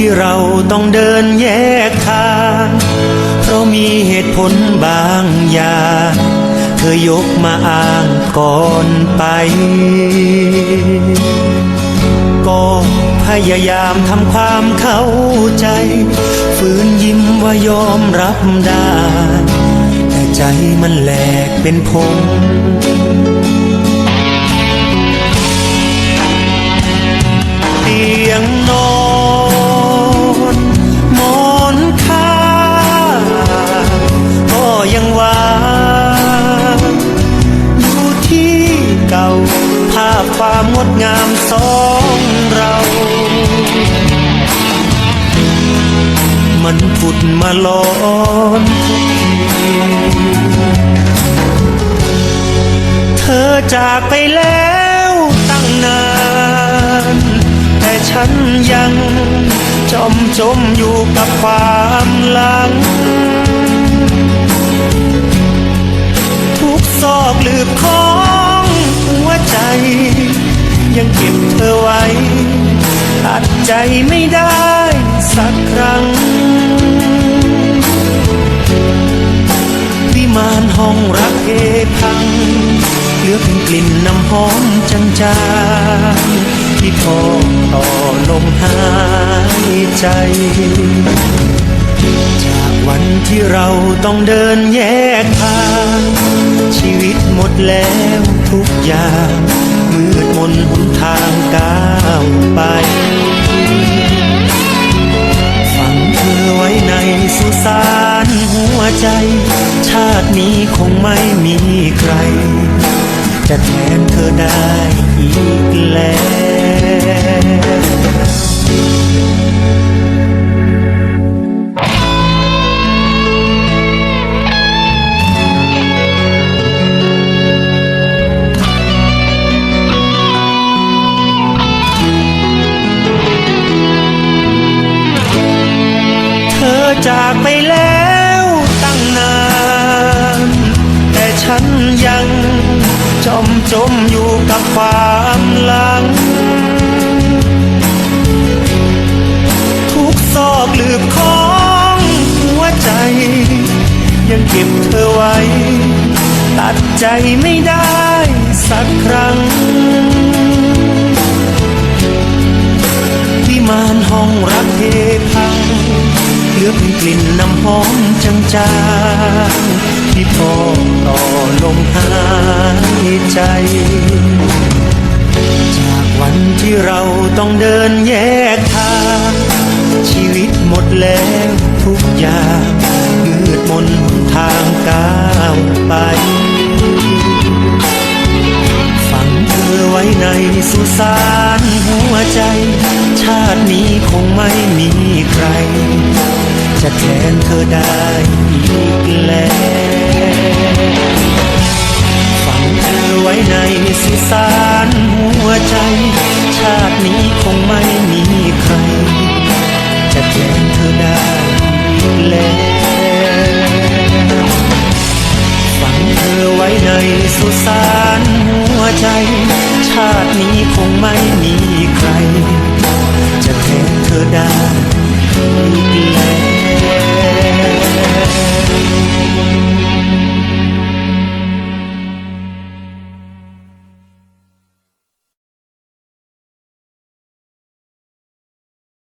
ที่เราต้องเดินแยกทางเพราะมีเหตุผลบางอย่างเธอยกมาอ้างก่อนไป ก็พยายามทำความเข้าใจ ฝืนยิ้มว่ายอมรับได้ แต่ใจมันแหลกเป็นพงามงดงามสองเรา มันผุดมาล้อนเธอจากไปแล้วตั้งนาน แต่ฉันยังจมจมอยู่กับความหลัง เก็บเธอไว้ตัดใจไม่ได้สักครั้ง วิมานห้องรักเอพัง เหลือเพียงกลิ่นน้ำหอมจางๆที่พอต่อลมหายใจ จากวันที่เราต้องเดินแยกทาง ชีวิตหมดแล้ว ย่างมืดมนหนทางก้าวไป ฝังเธอไว้ในสุสานหัวใจ ชาตินี้คงไม่มีใคร จะแทนเธอได้อีกแล้ว อจากไปแล้วตั้งนาน แต่ฉันยังจมจมอยู่กับความหลัง ทุกซอกลืบของหัวใจ ยังเก็บเธอไว้ ตัดใจไม่ได้สักครั้ง กลิ่นน้ำหอมจางๆที่พอต่อลมหายใจ จากวันที่เราต้องเดินแยกาตินี้คงไม่มีใคร จะแทนเธอได้อีกแล้วฝังเธอไว้ในสุสานหัวใจ ชาตินี้คงไม่มีใคร จะแทนเธอได้อีกแล้วฝังเธอไว้ในสุสานหัวใจ ชาตินี้คงไม่มีใคร